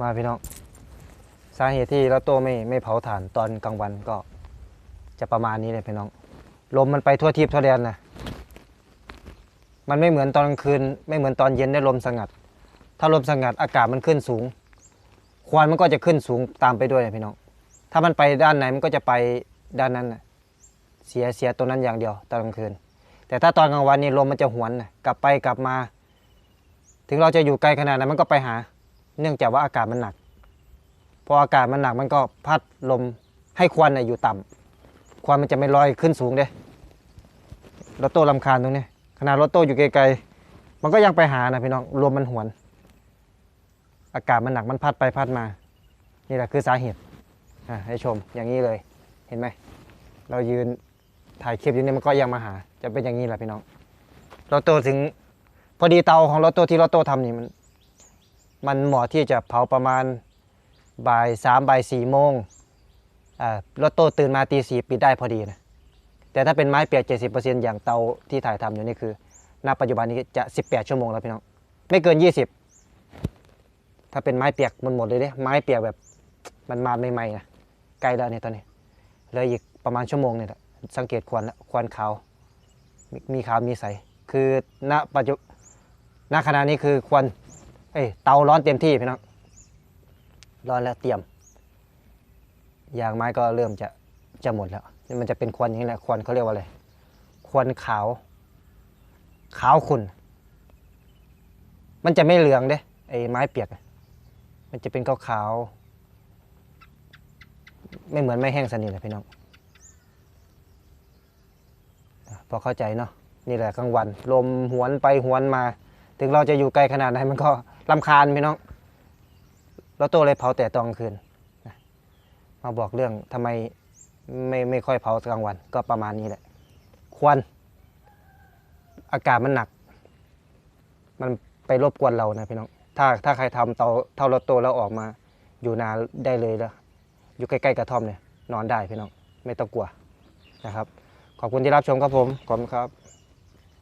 มาพี่น้องสาเหตุที่เราโตไม่ไม่เผาถ่านตอนกลางวันก็ จะประมาณนี้เลยพี่น้องลมมันไปทั่วทิพย์ทั่วแดนนะมันไม่เหมือนตอนกลางคืน ไม่เหมือนตอนเย็นได้ลมสงัด ถ้าลมสงัดอากาศมันขึ้นสูง ควันมันก็จะขึ้นสูงตามไปด้วยนะพี่น้อง ถ้ามันไปด้านไหนมันก็จะไปด้านนั้นนะเสียเสียตัวนั้นอย่างเดียวตอนกลางคืน แต่ถ้าตอนกลางวันนี่ลมมันจะหวนนะกลับไปกลับมา ถึงเราจะอยู่ไกลขนาดไหนมันก็ไปหา เนื่องจากว่าอากาศมันหนัก พออากาศมันหนักมันก็พัดลมให้ควันน่ะอยู่ต่ำควันมันจะไม่ลอยขึ้นสูงเด้รถโต้ลำคาญตรงนี้ขนาดรถโต้อยู่ไกลๆมันก็ยังไปหานะพี่น้องลมมันหวน อากาศมันหนักมันพัดไปพัดมา นี่แหละคือสาเหตุอะให้ชมอย่างนี้เลยเห็นไหมเรายืนถ่ายคลิปอยู่นี่มันก็ยังมาหา จะเป็นอย่างนี้แหละพี่น้องรถโต้ถึงพอดีเตาของรถโต้ที่รถโต้ทำนี่มัน มันเหมาะที่จะเผาประมาณบ่ายสามบ่ายสี่โมงรถโต้ตื่นมาตีสี่ปิดได้พอดีนะแต่ถ้าเป็นไม้เปียกเจ็ดสิบเปอร์เซ็นต์อย่างเตาที่ถ่ายทำอยู่นี่คือณปัจจุบันนี้จะสิบแปดชั่วโมงแล้วพี่น้อง ไม่เกินยี่สิบถ้าเป็นไม้เปียกมันหมดเลยเด้ไม้เปียกแบบมันมาใหม่ๆนะใกล้แล้วเนี่ยตอนนี้เหลืออีกประมาณชั่วโมงเนี่ยสังเกตควันควันขาวมีมีขาวมีใส คือณปัจจุณขณะนี้คือควัน เอ้ยเตาร้อนเต็มที่พี่น้องร้อนแล้วเตรียมยางไม้ก็เริ่มจะจะหมดแล้วนี่มันจะเป็นควันอย่างนี้แหละควันเขาเรียกว่าอะไรควันขาว ขาวขุ่นมันจะไม่เหลืองเด้ไอ้ไม้เปียก มันจะเป็นขาวขาวๆไม่เหมือนไม่แห้งสนิทเลยพี่น้องพอเข้าใจเนาะนี่แหละกลางวัน ลมหวนไปหวนมา ถึงเราจะอยู่ไกลขนาดไหนมันก็ ลำคาญพี่น้องเราโตเลยเผาแต่ตอนกลางคืนมาบอกเรื่องทำไมไม่ไม่ค่อยเผากลางวัน ก็ประมาณนี้แหละ ควันอากาศมันหนัก มันไปรบกวนเรานะพี่น้อง ถ้าถ้าใครทำเตาเท่ารถโตแล้วออกมา อยู่นานได้เลยแล้วอยู่ใกล้ๆกระท่อมเนี่ยนอนได้พี่น้อง ไม่ต้องกลัวนะครับ ขอบคุณที่รับชมครับผม ขอบคุณครับ